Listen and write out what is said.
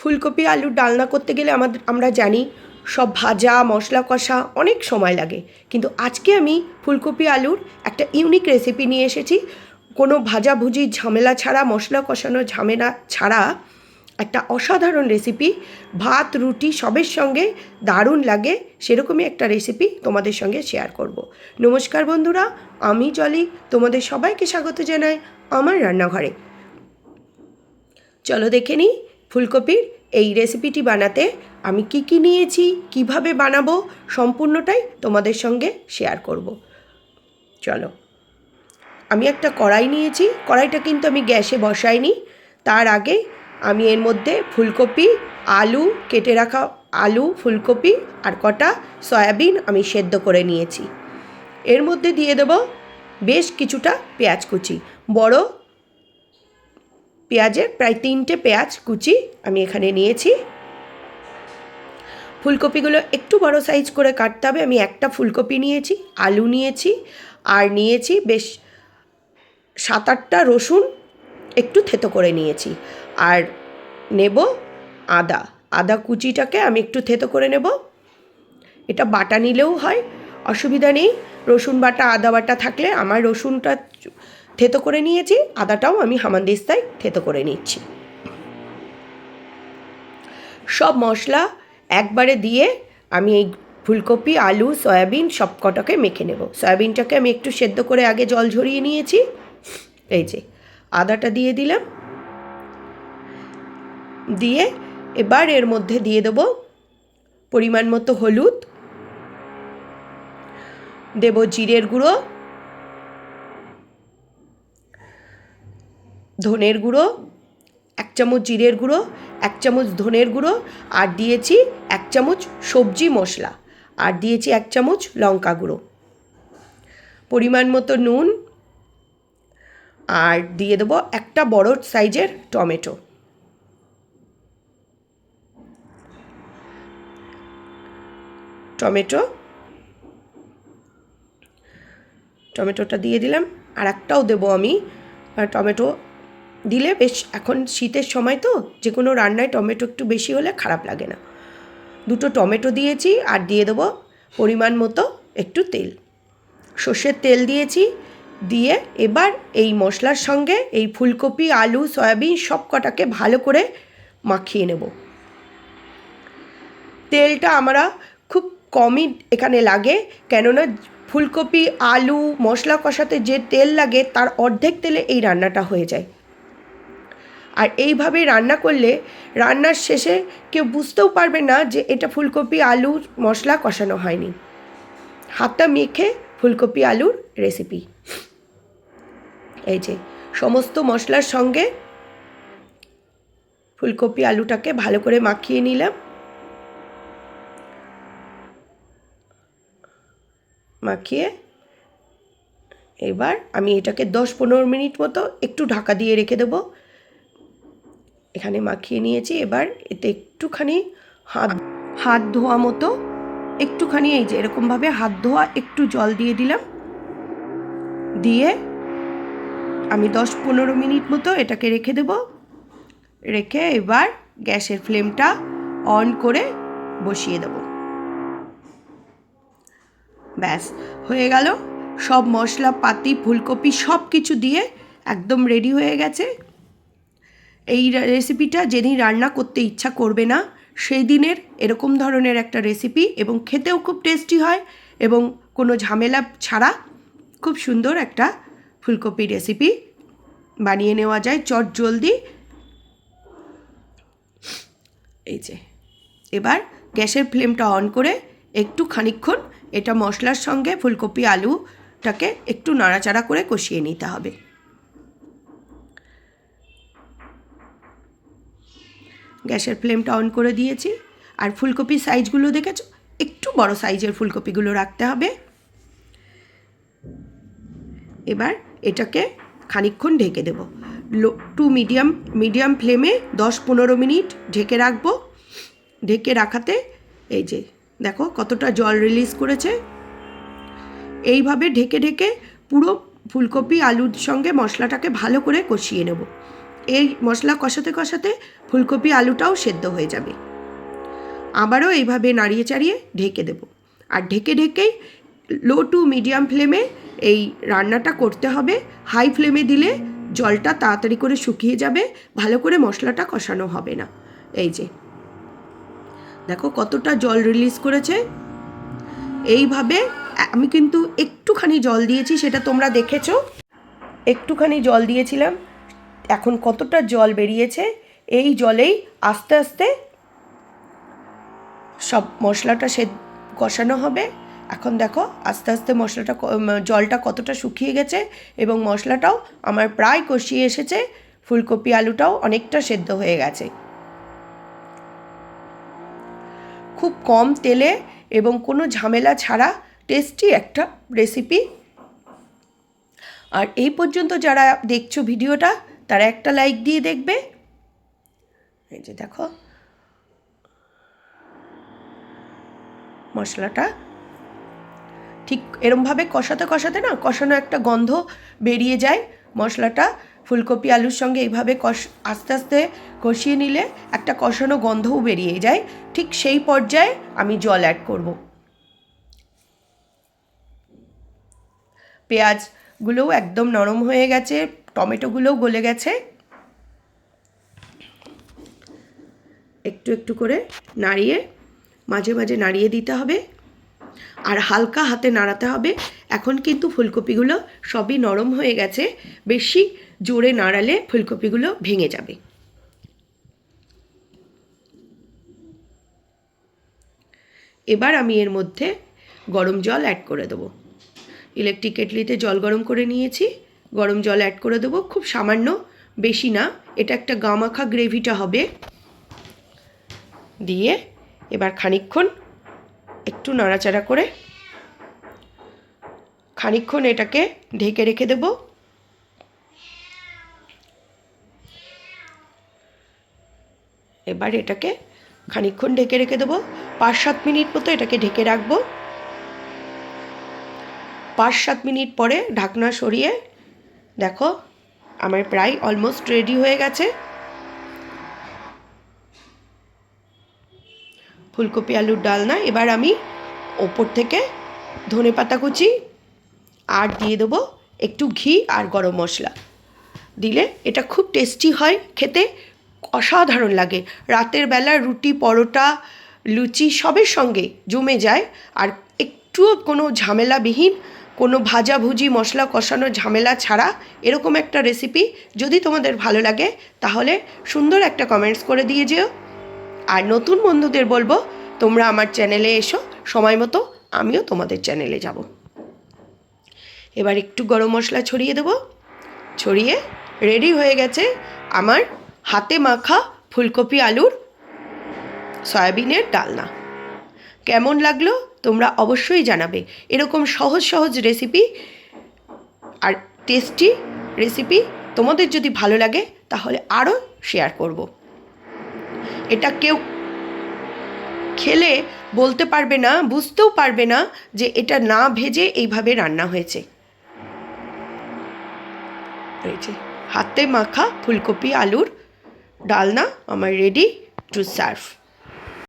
ফুলকপি আলুর ডালনা করতে গেলে আমাদের, আমরা জানি সব ভাজা, মশলা কষা অনেক সময় লাগে। কিন্তু আজকে আমি ফুলকপি, আলুর একটা ইউনিক রেসিপি নিয়ে এসেছি। কোনো ভাজাভুজি ঝামেলা ছাড়া, মশলা কষানো, ঝামেলা ছাড়া একটা অসাধারণ রেসিপি ভাত, রুটি সবের সঙ্গে দারুণ লাগে, সেরকমই একটা রেসিপি তোমাদের সঙ্গে শেয়ার করব। নমস্কার বন্ধুরা, আমি জলি, তোমাদের সবাইকে স্বাগত জানাই আমার রান্নাঘরে। চলো দেখে নিই ফুলকপির এই রেসিপিটি বানাতে আমি কি কি নিয়েছি, কীভাবে বানাবো, সম্পূর্ণটাই তোমাদের সঙ্গে শেয়ার করব। চলো। আমি একটা কড়াই নিয়েছি, কড়াইটা কিন্তু আমি গ্যাসে বসাইনি। তার আগে আমি এর মধ্যে ফুলকপি, আলু, কেটে রাখা আলু, ফুলকপি আর কটা সয়াবিন আমি সেদ্ধ করে নিয়েছি। এর মধ্যে দিয়ে দেবো বেশ কিছুটা পেঁয়াজ কুচি। বড় পেঁয়াজের প্রায় তিনটে পেঁয়াজ কুচি আমি এখানে নিয়েছি। ফুলকপিগুলো একটু বড় সাইজ করে কাটতে হবে। আমি একটা ফুলকপি নিয়েছি, আলু নিয়েছি, আর নিয়েছি বেশ সাত আটটা রসুন একটু থেতো করে নিয়েছি। আর নেব আদা। আদা কুচিটাকে আমি একটু থেতো করে নেব। এটা বাটা নিলেও হয়, অসুবিধা নেই। রসুন বাটা, আদা বাটা থাকলে আমার রসুনটা থেতো করে নিয়েছি, আদাটাও আমি হামানদিস্তায় থেতো করে নিচ্ছি। সব মশলা একবারে দিয়ে আমি এই ফুলকপি, আলু, সয়াবিন সব কটাকে মেখে নেব। সয়াবিনটাকে আমি একটু সেদ্ধ করে আগে জল ঝরিয়ে নিয়েছি। এই যে, আদাটা দিয়ে দিলাম। দিয়ে এবার এর মধ্যে দিয়ে দেব পরিমাণ মতো হলুদ। দেব জিরের গুঁড়ো। ধনের গুঁড়ো, এক চামচ জিরের গুঁড়ো, এক চামচ ধনের গুঁড়ো, আর দিয়েছি এক চামচ সবজি মশলা, আর দিয়েছি এক চামচ লঙ্কা গুঁড়ো। পরিমাণ মতো নুন, আর দিয়ে দেবো একটা বড় সাইজের টমেটো। টমেটো, টমেটোটা দিয়ে দিলাম, আর একটাও দেবো আমি টমেটো দিলে বেশ, এখন শীতের সময় তো যে কোনো রান্নায় টমেটো একটু বেশি হলে খারাপ লাগে না। দুটো টমেটো দিয়েছি আর দিয়ে দেবো পরিমাণ মতো একটু তেল। সর্ষের তেল দিয়েছি, দিয়ে এবার এই মশলার সঙ্গে এই ফুলকপি, আলু, সয়াবিন সব কটাকে ভালো করে মাখিয়ে নেব। তেলটা আমরা খুব কমই এখানে লাগে, কেননা ফুলকপি, আলু, মশলা কষাতে যে তেল লাগে, তার অর্ধেক তেলে এই রান্নাটা হয়ে যায়। আর এইভাবে রান্না করলে রান্নার শেষে কেউ বুঝতেও পারবে না যে এটা ফুলকপি আলুর মশলা কষানো হয়নি। হাতটা মেখে ফুলকপি, আলুর রেসিপি এই যে, সমস্ত মশলার সঙ্গে ফুলকপি, আলুটাকে ভালো করে মাখিয়ে নিলাম। মাখিয়ে এবার আমি এটাকে দশ পনেরো মিনিট মতো একটু ঢাকা দিয়ে রেখে দেবো। এখানে মাখিয়ে নিয়েছি। এবার এতে একটুখানি হাত হাত ধোয়া মতো, একটুখানি এই যে এরকমভাবে হাত ধোয়া, একটু জল দিয়ে দিলাম। দিয়ে আমি দশ পনেরো মিনিট মতো এটাকে রেখে দেব। রেখে এবার গ্যাসের ফ্লেমটা অন করে বসিয়ে দেব। ব্যাস, হয়ে গেল। সব মশলা পাতি ফুলকপি সব কিছু দিয়ে একদম রেডি হয়ে গেছে। এই রেসিপিটা যেদিন রান্না করতে ইচ্ছা করবে না সেই দিনের এরকম ধরনের একটা রেসিপি এবং খেতেও খুব টেস্টি হয় এবং কোনো ঝামেলা ছাড়া খুব সুন্দর একটা ফুলকপি রেসিপি বানিয়ে নেওয়া যায় চট জলদি। এই যে, এবার গ্যাসের ফ্লেমটা অন করে একটু খানিক্ষণ এটা মশলার সঙ্গে ফুলকপি আলুটাকে একটু নাড়াচাড়া করে কষিয়ে নিতে হবে। গ্যাসের ফ্লেমটা অন করে দিয়েছি। আর ফুলকপির সাইজগুলো দেখেছ? একটু বড় সাইজের ফুলকপিগুলো রাখতে হবে। এবার এটাকে খানিক্ষণ ঢেকে দেব। লো টু মিডিয়াম মিডিয়াম ফ্লেমে দশ পনেরো মিনিট ঢেকে রাখব। ঢেকে রাখাতে এই যে, দেখো কতটা জল রিলিজ করেছে। এইভাবে ঢেকে ঢেকে পুরো ফুলকপি, আলুর সঙ্গে মশলাটাকে ভালো করে কষিয়ে নেব। এই মশলা কষাতে কষাতে ফুলকপি আলুটাও সেদ্ধ হয়ে যাবে। আবারও এইভাবে নাড়িয়ে চাড়িয়ে ঢেকে দেব। আর ঢেকে ঢেকেই লো টু মিডিয়াম ফ্লেমে এই রান্নাটা করতে হবে। হাই ফ্লেমে দিলে জলটা তাড়াতাড়ি করে শুকিয়ে যাবে। ভালো করে মশলাটা কষানো হবে না। এই যে। দেখো কতটা জল রিলিজ করেছে। এইভাবে আমি কিন্তু একটুখানি জল দিয়েছি, সেটা তোমরা দেখেছ। একটুখানি জল দিয়েছিলাম। এখন কতটা জল বেরিয়েছে? এই জলেই আস্তে আস্তে সব মশলাটা সে কষানো হবে। এখন দেখো, আস্তে আস্তে মশলাটা জলটা কতটা শুকিয়ে গেছে এবং মশলাটাও আমার প্রায় কষিয়ে এসেছে। ফুলকপি আলুটাও অনেকটা সেদ্ধ হয়ে গেছে। খুব কম তেলে এবং কোনো ঝামেলা ছাড়া টেস্টি একটা রেসিপি আর এই পর্যন্ত যারা দেখছ ভিডিওটা তারা একটা লাইক দিয়ে দেখবে। এই যে দেখো। মশলাটা ঠিক এরমভাবে কষাতে কষাতে না কষানো একটা গন্ধ বেরিয়ে যায়। মশলাটা ফুলকপি, আলুর সঙ্গে এইভাবে কষ আস্তে আস্তে কষিয়ে নিলে একটা কষানো গন্ধও বেরিয়ে যায়। ঠিক সেই পর্যায়ে আমি জল অ্যাড করব। পেঁয়াজগুলোও একদম নরম হয়ে গেছে। টমেটোগুলোও গলে গেছে। একটু একটু করে নাড়িয়ে, মাঝে মাঝে নাড়িয়ে দিতে হবে। আর হালকা হাতে নাড়াতে হবে। এখন কিন্তু ফুলকপিগুলো সবই নরম হয়ে গেছে। বেশি জোরে নাড়ালে ফুলকপিগুলো ভেঙে যাবে। এবার আমি এর মধ্যে গরম জল অ্যাড করে দেবো। ইলেকট্রিক কেটলিতে জল গরম করে নিয়েছি। গরম জল অ্যাড করে দেবো। খুব সামান্য, বেশি না। এটা একটা গামাখা গ্রেভিটা হবে। দিয়ে এবার খানিকক্ষণ একটু নাড়াচাড়া করে খানিকক্ষণ এটাকে ঢেকে রেখে দেব। এবার এটাকে খানিকক্ষণ ঢেকে রেখে দেবো। পাঁচ সাত মিনিট মতো এটাকে ঢেকে রাখব। পাঁচ সাত মিনিট পরে ঢাকনা সরিয়ে দেখো, আমার প্রায় অলমোস্ট রেডি হয়ে গেছে। ফুলকপি, আলুর ডালনা, এবার আমি ওপর থেকে ধনে পাতা কুচি আর দিয়ে দেবো একটু ঘি আর গরম মশলা। দিলে এটা খুব টেস্টি হয়, খেতে অসাধারণ লাগে। রাতের বেলা রুটি, পরোটা, লুচি সবের সঙ্গে জমে যায়, আর একটুও কোনো ঝামেলাবিহীন কোনো ভাজাভুজি, মশলা কষানো ঝামেলা ছাড়া এরকম একটা রেসিপি যদি তোমাদের ভালো লাগে, তাহলে সুন্দর একটা কমেন্টস করে দিয়ে যেও। আর নতুন বন্ধুদের বলব, তোমরা আমার চ্যানেলে এসো, সময় মতো আমিও তোমাদের চ্যানেলে যাব। এবার একটু গরম মশলা ছড়িয়ে দেবো। ছড়িয়ে রেডি হয়ে গেছে আমার হাতে মাখা ফুলকপি আলুর সয়াবিনের ডালনা। কেমন লাগল? তোমরা অবশ্যই জানাবে। এরকম সহজ সহজ রেসিপি আর টেস্টি রেসিপি তোমাদের যদি ভালো লাগে, তাহলে আরও শেয়ার করব। এটা কেউ খেলে বলতে পারবে না, বুঝতেও পারবে না যে এটা না ভেজে এইভাবে রান্না হয়েছে। হাতে মাখা ফুলকপি, আলুর ডালনা আমার রেডি টু সার্ভ